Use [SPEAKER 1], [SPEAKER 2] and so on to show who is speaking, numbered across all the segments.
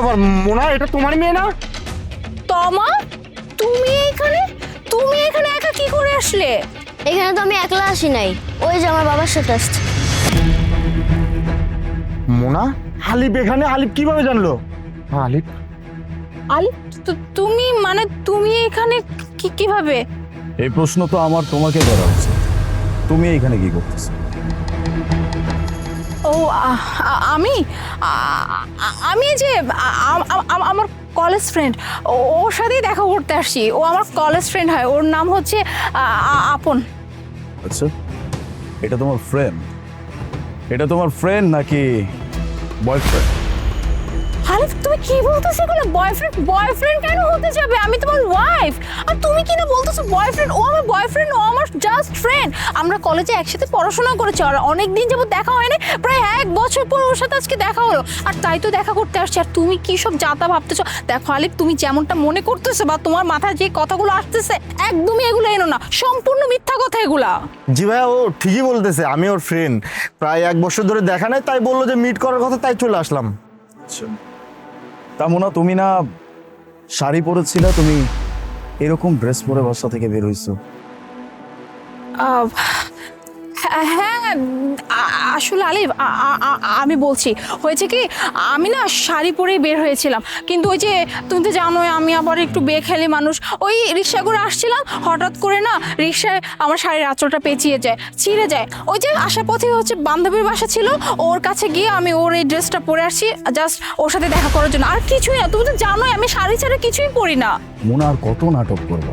[SPEAKER 1] ব্যাপার মোনা এটা তোমার মেয়ে না?
[SPEAKER 2] তমা তুমি এখানে? তুমি এখানে একা কি করে আসলে?
[SPEAKER 3] এখানে তো আমি একলা আসি নাই। ওই যে আমার বাবার সাথে আসছে।
[SPEAKER 1] মোনা আলিফ এখানে? আলিফ কীভাবে জানলো? আলিফ
[SPEAKER 2] আলি তু- তুমি মানে তুমি এখানে কি কীভাবে?
[SPEAKER 4] এই প্রশ্ন তো আমার তোমাকে করা উচিত তুমি এখানে কি করতেছো?
[SPEAKER 2] ও আমি? আমি যে আমার কলেজ ফ্রেন্ড ওর সাথেই দেখা করতে আসছি। ও আমার কলেজ ফ্রেন্ড হয়, ওর নাম হচ্ছে আপন।
[SPEAKER 4] আচ্ছা এটা তোমার ফ্রেন্ড এটা তোমার ফ্রেন্ড নাকি বয়ফ্রেন্ড
[SPEAKER 2] আলিফ তুমি কি বলতেছো এগুলো? বয়ফ্রেন্ড বয়ফ্রেন্ড কেন হতে যাবে? আমি তোমার ওয়াইফ আর তুমি কি না বলতেছো বয়ফ্রেন্ড ও আমার বয়ফ্রেন্ড ও আমার জাস্ট ফ্রেন্ড আমরা কলেজে একসাথে পড়াশোনা করেছি আর অনেক দিন যাবত দেখা হয় না প্রায় এক বছর পর ওর সাথে আজকে দেখা হলো। আর তাই তো দেখা করতে আসছি। আর তুমি কি সব যাতা ভাবতেছো? দেখো আলিফ তুমি যেমনটা মনে করতেছো বা তোমার মাথায় যে কথাগুলো আসতেছে একদমই এগুলো এনো না। সম্পূর্ণ মিথ্যা কথা এগুলা।
[SPEAKER 1] জি ভাইয়া ও ঠিকই বলতেছে। আমি ওর ফ্রেন্ড প্রায় এক বছর ধরে দেখা নাই তাই বলল যে মিট করার কথা তাই চলে আসলাম।
[SPEAKER 4] তা মোনা তুমি না শাড়ি পরেছিলে, তুমি এরকম ড্রেস পরে বাসা থেকে বের হইছো।
[SPEAKER 2] হ্যাঁ আসলে আলিফ আমি বলছি, হয়েছে কি, আমি না শাড়ি পরেই বের হয়েছিলাম। কিন্তু ওই যে তুমি তো জানোই, আমি আবার একটু বেখেলি মানুষ। ওই রিক্সা করে আসছিলাম, হঠাৎ করে না রিক্সায় আমার শাড়ির আঁচলটা পেঁচিয়ে যায়, ছিঁড়ে যায়। ওই যে আসার পথে হচ্ছে বান্ধবীর বাসা ছিল, ওর কাছে গিয়ে আমি ওর এই ড্রেসটা পরে আসছি জাস্ট ওর সাথে দেখা করার জন্য। আর কিছুই না, তুমি তো জানোই, আমি শাড়ি ছাড়া কিছুই পরি না।
[SPEAKER 4] মোনা, আর কত নাটক করব?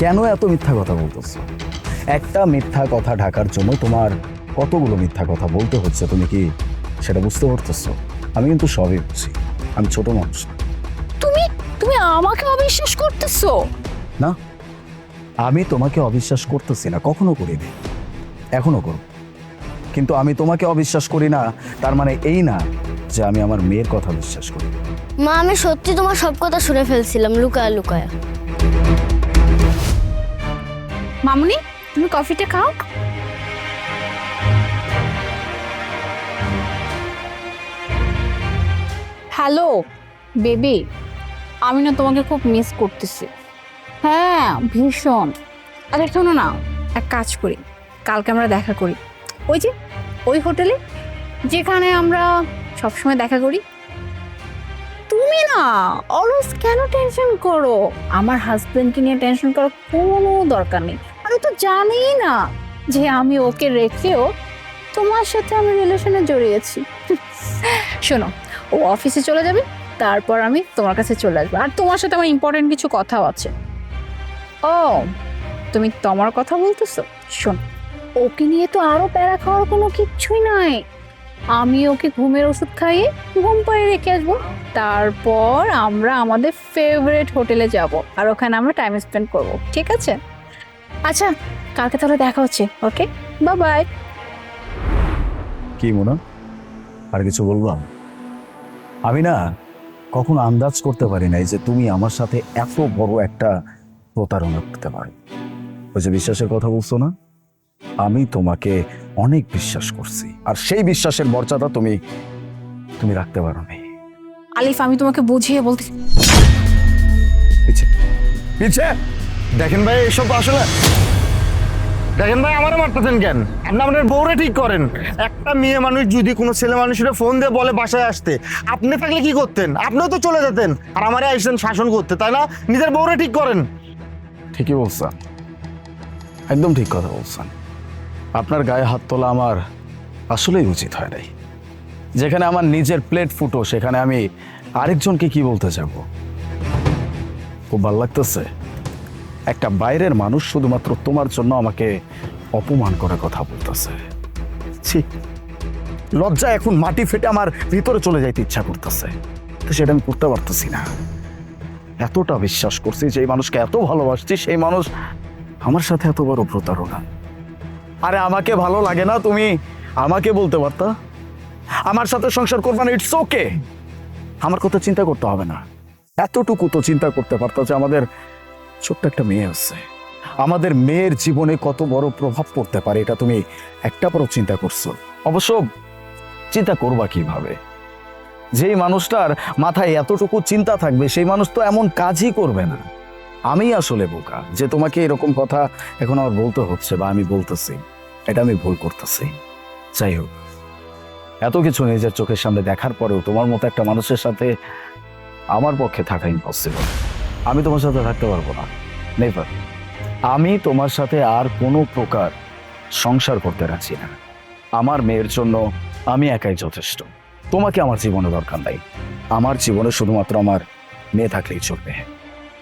[SPEAKER 4] কেন এত মিথ্যা কথা বলতেছো? একটা মিথ্যা কথা ঢাকার জন্য তোমার কতগুলো মিথ্যা কথা বলতে হচ্ছে তুমি কি? সেটা বুঝতে পারতেছো? আমি কিন্তু সবই বুঝি। আমি ছোট মানুষ।
[SPEAKER 2] তুমি তুমি আমাকে অবিশ্বাস করতেছো?
[SPEAKER 4] না। আমি তোমাকে অবিশ্বাস করতেছি না কখনো করিনি। এখনও করব। কিন্তু আমি তোমাকে অবিশ্বাস করি না তার মানে এই না যে আমি আমার মেয়ের কথা বিশ্বাস করি।
[SPEAKER 3] মা আমি সত্যি তোমার সব কথা শুনে ফেলছিলাম লুকায় লুকায়।
[SPEAKER 2] মামুনি তুমি কফিটা খাও? হ্যালো বেবি আমি না তোমাকে খুব মিস করতেছি। হ্যাঁ ভীষণ। আরে শোনো না, এক কাজ করি, কালকে আমরা দেখা করি। ওই যে, ওই হোটেলে যেখানে আমরা সবসময় দেখা করি। তুমি না, অলস কেন টেনশন করো? আমার হাজবেন্ডকে নিয়ে টেনশন করার কোনো দরকার নেই। আমি তো জানি না যে আমি ওকে রেখেও তোমার সাথে আমি রিলেশনে জড়িয়েছি। শোনো ও অফিসে চলে যাবে, তারপর আমি তোমার কাছে চলে আসব। আর তোমার সাথে আমার ইম্পর্টেন্ট কিছু কথাও আছে। ও, তুমি তোমার কথা বলতেছো? শোন, ওকে নিয়ে তো আরও প্যারা খাওয়ার কোনো কিচ্ছুই নাই। আমি ওকে ঘুমের ওষুধ খাইয়ে ঘুম পাড়িয়ে রেখে আসব। তারপর আমরা আমাদের ফেভারিট হোটেলে যাব, আর ওখানে আমরা টাইম স্পেন্ড করব। ঠিক আছে? আচ্ছা কালকে তাহলে দেখা হচ্ছে ওকে বাই বাই
[SPEAKER 4] কি, মোনা? আর কিছু বললাম আমি না কখনো আন্দাজ করতে পারি নাই যে তুমি আমার সাথে এত বড় একটা প্রতারণা করতে পারো। ওই যে বিশ্বাসের কথা বলছো না? আমি তোমাকে অনেক বিশ্বাস করছি আর সেই বিশ্বাসের মর্যাদা তুমি তুমি রাখতে পারো নাই।
[SPEAKER 2] আলিফ আমি তোমাকে বুঝিয়ে বলতে
[SPEAKER 4] পিছে। পিছে?
[SPEAKER 1] দেখেন ভাই এসব আসলে দেখেন ভাই, আমারও মারতেছেন কেন? আপনি আপনার বউরে ঠিক করেন। একটা মেয়ে মানুষ যদি কোনো ছেলে মানুষের ফোন দিয়ে বলে বাসায় আসতে, আপনি থাকলে কি করতেন? আপনিও তো চলে যেতেন। আর আমারে আসতেন শাসন করতে, তাই না? নিজের বউরে ঠিক করেন।
[SPEAKER 4] ঠিকই বলছেন। একদম ঠিক কথা বলছেন। আপনার গায়ে হাত তোলা আমার আসলেই উচিত হয় নাই। যেখানে আমার নিজের প্লেট ফুটো, সেখানে আমি আরেকজনকে কি বলতে যাব? খুব ভালো লাগতেছে। একটা বাইরের মানুষ শুধুমাত্র তোমার জন্য আমাকে অপমান করে কথা বলতেছে। ছি। লজ্জা এখন মাটি ফেটে আমার ভিতরে চলে যাইতে ইচ্ছা করতেছে। তো সেটা আমি করতে পারতেছি না। এতটা বিশ্বাস করছি যে মানুষকে এত ভালোবাসছি, সেই মানুষ আমার সাথে এত বড় প্রতারণা। আরে আমাকে ভালো লাগে না, তুমি আমাকে বলতে পারতা? আমার সাথে সংসার করবা না ইটস ওকে আমার কথা চিন্তা করতে হবে না। এতটুকু তো চিন্তা করতে পারতো যে আমাদের ছোট্ট একটা মেয়ে আছে। আমাদের মেয়ের জীবনে কত বড় প্রভাব পড়তে পারে এটা তুমি একটা বড় চিন্তা করছ। অবশ্য চিন্তা করবা কীভাবে? যেই মানুষটার মাথায় এতটুকু চিন্তা থাকবে, সেই মানুষ তো এমন কাজই করবে না। আমি আসলে বোকা যে তোমাকে এরকম কথা এখন আমার বলতে হচ্ছে বা আমি বলতেছি। এটা আমি ভুল করতেছি। যাই হোক, এত কিছু নিজের চোখের সামনে দেখার পরেও তোমার মতো একটা মানুষের সাথে আমার পক্ষে থাকা ইম্পসিবল আমি তোমার সাথে থাকতে পারব না। নেভার আমি তোমার সাথে আর কোনো প্রকার সংসার করতে রাজি না। আমার মেয়ের জন্য আমি একাই যথেষ্ট। তোমাকে আমার জীবনে দরকার নাই। আমার জীবনে শুধুমাত্র আমার মেয়ে থাকলেই চলবে।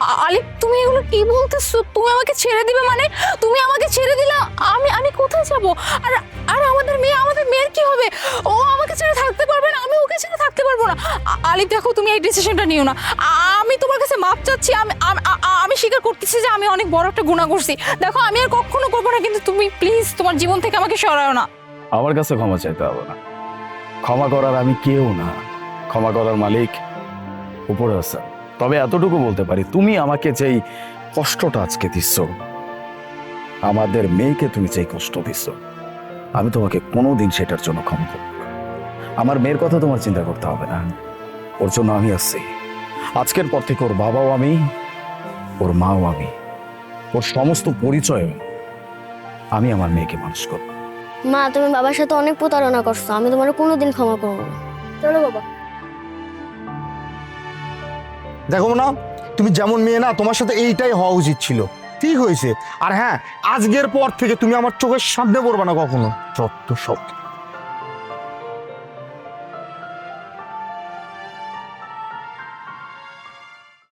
[SPEAKER 2] আলিফ, তুমি এগুলো কি বলতেছো? তুমি আমাকে ছেড়ে দিবে মানে? তুমি আমাকে ছেড়ে দিলা আমি আমি কোথায় যাব? আর আর আমাদের মেয়ে, আমাদের মেয়ের কি হবে? ও আমাকে ছেড়ে থাকতে পারবে না না আলিফ, দেখো তুমি এই ডিসিশনটা নিও না। আমি তোমার কাছে মাপ চাচ্ছি, আমি আম- স্বীকার করতেছি যে আমি অনেক বড় একটা গুণা করছি। দেখো, আমি আর কখনো করব না, কিন্তু তুমি প্লিজ তোমার জীবন থেকে আমাকে সরাও না।
[SPEAKER 4] আমার কাছে ক্ষমা চাইতে হবে না। ক্ষমা করার আমি কেউ না। ক্ষমা করার মালিক উপরে আছে। তবে এতটুকু বলতে পারি, তুমি আমাকে যেই কষ্টটা আজকে দিচ্ছ, আমাদের মেয়েকে তুমি যেই কষ্ট দিচ্ছ, আমি তোমাকে কোনোদিন সেটার জন্য ক্ষমা করব আমার মেয়ের কথা তোমার চিন্তা করতে হবে না। ওর জন্য আমি আসছি। আজকের পর থেকে ওর বাবাও আমি ওর মাও আমি। ওর সমস্ত পরিচয় আমি আমার মেয়েকে মানুষ করব।
[SPEAKER 3] মা তুমি বাবার সাথে অনেক প্রতারণা করছ। আমি তোমার কোনোদিন ক্ষমা করব না। চলো বাবা।
[SPEAKER 1] দেখো না তুমি যেমন মেয়ে না তোমার সাথে এইটাই হওয়া উচিত ছিল। ঠিক হয়েছে। আর হ্যাঁ আজকের পর থেকে তুমি আমার চোখের সামনে পড়বে না কখনো। যত সব।